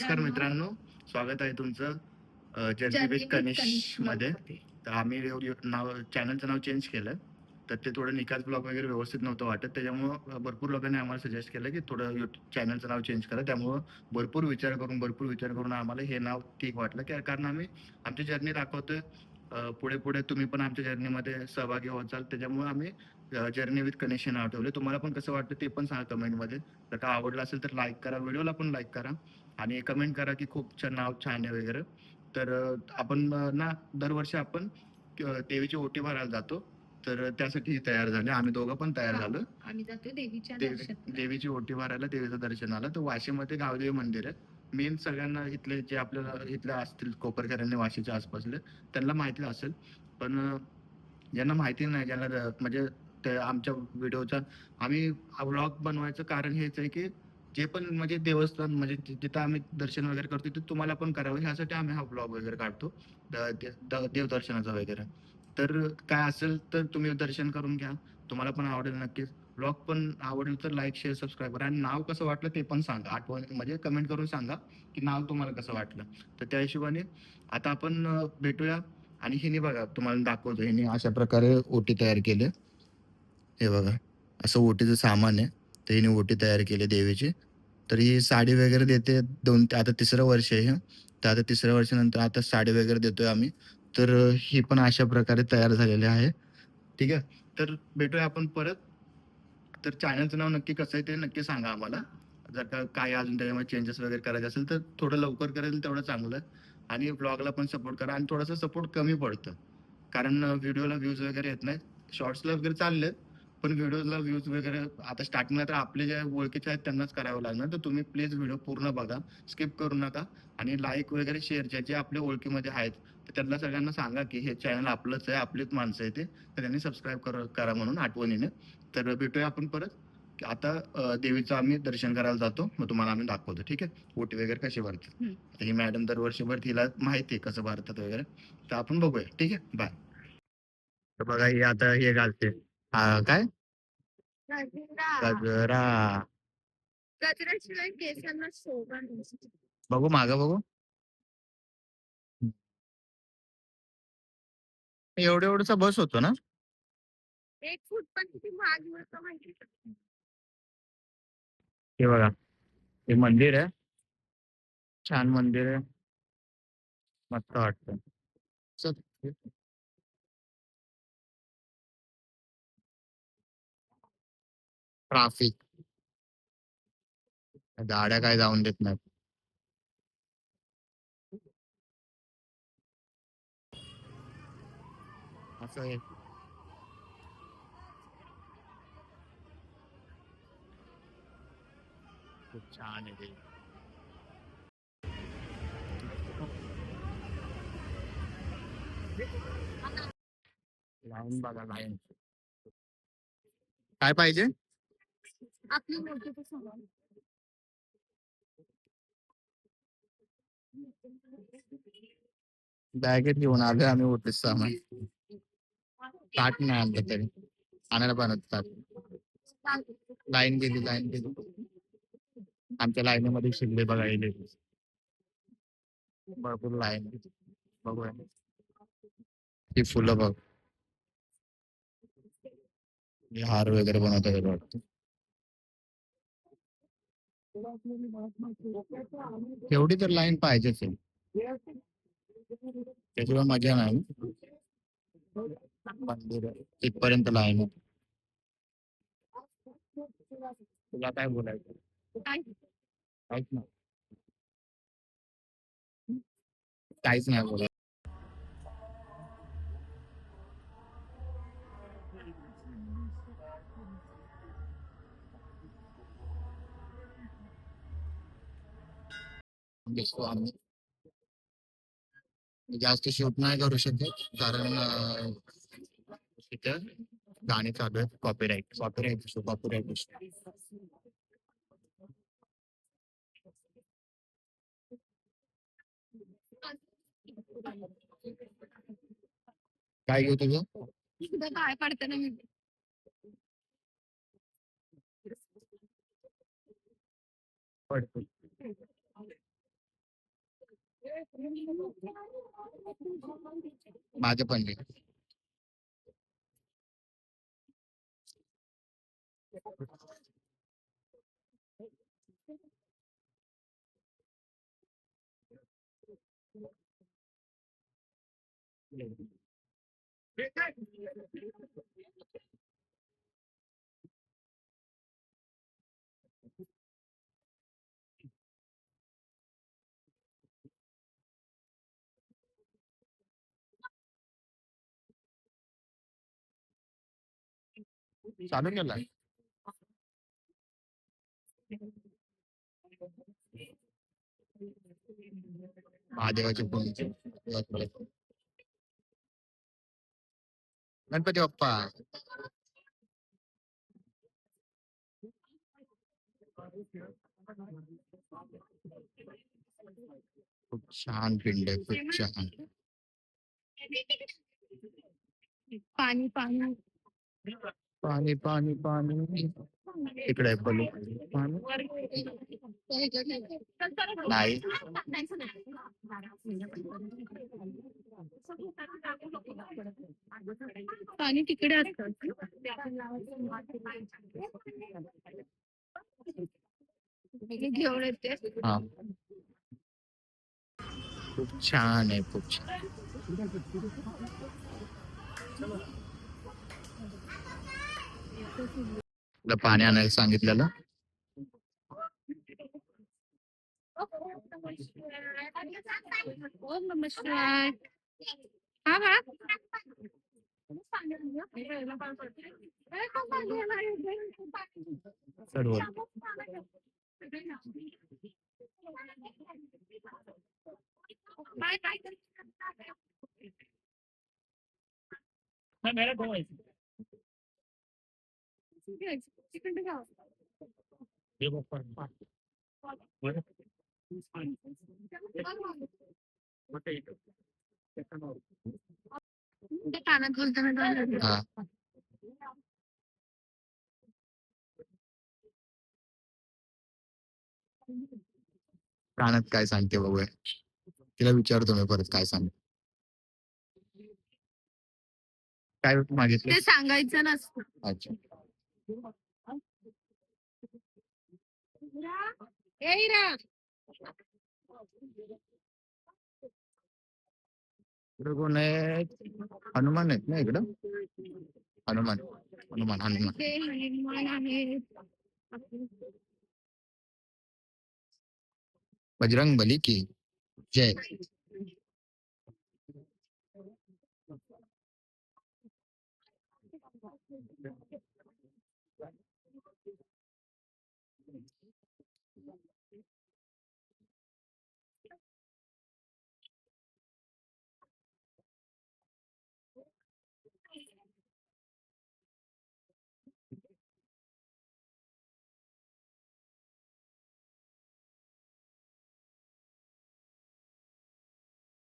नमस्कार मित्रांनो स्वागत आहे तुमचं जर्नी विथ कनिशमध्ये. तर आम्ही नाव चॅनलचं नाव चेंज केलं तर ते थोडं निकाल ब्लॉग वगैरे व्यवस्थित नव्हतं वाटत त्याच्यामुळं भरपूर लोकांनी आम्हाला सजेस्ट केलं की थोडं चॅनलचं नाव चेंज करा. त्यामुळं भरपूर विचार करून भरपूर विचार करून आम्हाला हे नाव ठीक वाटलं. की कारण आम्ही आमची जर्नी दाखवतोय. पुढे पुढे तुम्ही पण आमच्या जर्नीमध्ये सहभागी होत जाल त्याच्यामुळे आम्ही जर्नी विथ कनेक्शन नाव ठेवले तुम्हाला पण कसं वाटतं ते पण सांगा कमेंटमध्ये जर का आवडलं असेल तर लाईक करा. व्हिडिओला पण लाईक करा. आणि कमेंट करा की खूप छान नाव छान आहे वगैरे. तर आपण ना दरवर्षी आपण देवीची ओटी भरायला जातो. तर त्यासाठी तयार झाले. आम्ही दोघं पण तयार झालो. आम्ही जातो देवीच्या. देवीची ओटी भरायला देवीचं दर्शन आलं. तर वाशीमध्ये गावदेवी मंदिर आहे. मेन सगळ्यांना इथले जे आपल्याला इथले असतील कोपरकरांनी वाशीच्या आसपासले त्यांना माहिती असेल. पण ज्यांना माहिती नाही ज्यांना म्हणजे आमच्या व्हिडिओचा आम्ही व्लॉग बनवायचं कारण हेच आहे की जे पण म्हणजे देवस्थान म्हणजे जिथं आम्ही दर्शन वगैरे करतो तिथं तुम्हाला पण करावं. ह्यासाठी आम्ही हा ब्लॉग वगैरे काढतो. द- दे- द- देवदर्शनाचा वगैरे. तर काय असेल तर तुम्ही दर्शन करून घ्या. तुम्हाला पण आवडेल नक्कीच. ब्लॉग पण आवडेल तर लाईक शेअर सबस्क्राईब करा. आणि नाव कसं वाटलं ते पण सांगा. आठवण म्हणजे कमेंट करून सांगा की नाव तुम्हाला कसं वाटलं. तर त्या हिशोबाने आता आपण भेटूया. आणि हिने बघा तुम्हाला दाखवतो. हिने अशा प्रकारे ओटी तयार केले. हे बघा. असं ओटीचं सामान आहे. तर हिने ओटी तयार केली देवीची. तर ही साडी वगैरे देते दोन आता तिसरं वर्ष आहे हे. तर आता तिसऱ्या वर्षानंतर आता साडी वगैरे देतोय आम्ही. तर ही पण अशा प्रकारे तयार झालेली आहे. ठीक आहे? तर भेटूया आपण परत. तर चॅनलचं नाव नक्की कसं आहे ते नक्की सांगा आम्हाला. जर का काय अजून त्याच्यामध्ये चेंजेस वगैरे करायचे असेल तर थोडं लवकर करेल तेवढं चांगलं. आणि ब्लॉगला पण सपोर्ट करा. आणि थोडंसं सपोर्ट कमी पडतं. कारण व्हिडिओला व्ह्यूज वगैरे येत नाही शॉर्ट्सला वगैरे चालले पण व्हिडिओला व्ह्यूज वगैरे आता स्टार्टिंगला तर आपले जे ओळखीचे आहेत त्यांनाच करावं लागणार. तर तुम्ही प्लीज व्हिडिओ पूर्ण बघा. स्किप करू नका. आणि लाईक वगैरे शेअर जे जे आपल्या ओळखीमध्ये आहेत तर त्यांना सगळ्यांना सांगा की हे चॅनल आपलंच आहे आपलीच माणसं आहे ते. तर त्यांनी सबस्क्राईब कर करा म्हणून आठवणीने. तर भेटूया आपण परत. की आता देवीचं आम्ही दर्शन करायला जातो. मग तुम्हाला आम्ही दाखवतो ठीक आहे? ओटी वगैरे कशी भरतात. तर ही मॅडम दरवर्षीभर तिला माहिती आहे कसं भरतात वगैरे. तर आपण बघूया ठीक आहे? बाय तर बघा ही आता हे घालते. हा, काय? गजरा. गजरा गजऱ्याशिवाय केसांना शोभा नसते. बघू मागं बघू एवढं एवढंचा बस होतो ना एक फूट पण किती महाग मिळतं माहिती का? हे बघा हे मंदिर आहे छान मंदिर आहे मस्त वाटतं चल. ट्राफिक. गाड्या काय जाऊन देत नाहीत. असं आहे. खूप छान आहे ते. लाईन बघा लाईन काय पाहिजे? आपली मोठी तर सांगा बॅगेत घेऊन आलोय आम्ही होते सामान. ताट नाही आणलं तरी. आणायला पण ताट. लाईन गेली लाईन गेली. आमच्या लाईनीमध्ये शिकले बघा येले भरपूर लाईन बघूया. ती फुलं बघ. हार वगैरे बनवतात वाटतं एवढी तर लाईन पाहिजे आहे. त्याशिवाय मजा नाही. मंदिर तिथपर्यंत लाईन आहे. तुला काय बोलायचं? काहीच नाही. काहीच नाही बोलायचं. दिसतो आम्ही. जास्त शूट नाही करू शकत कारण तिथं गाणी चालू आहेत कॉपीराईट कॉपीराईट कॉपीराईट काय घेऊ तुझं? काय पडतं ना पडतो. माझं पण नाही. चालू केलाय महादेवाचे फोनचे गणपती बाप्पा खूप छान पिंड आहे खूप छान पाणी पाणी पाणी पाणी पाणी इकडे आहे पाणी नाही पाणी तिकडे घेऊन येते हा. खूप छान आहे खूप छान. पाणी आणायला सांगितलेलं ओम नमः शिवाय हा हा सर्व काय काय कानात बोलताना प्राणात काय सांगते बघूया. तिला विचारतो मी परत काय सांग काय मागितलं? ते सांगायचं नसतं. अच्छा. ए इरा इकडे कोण आहे हनुमान आहेत ना इकडं? हनुमान हनुमान हनुमान. बजरंग बली की जय.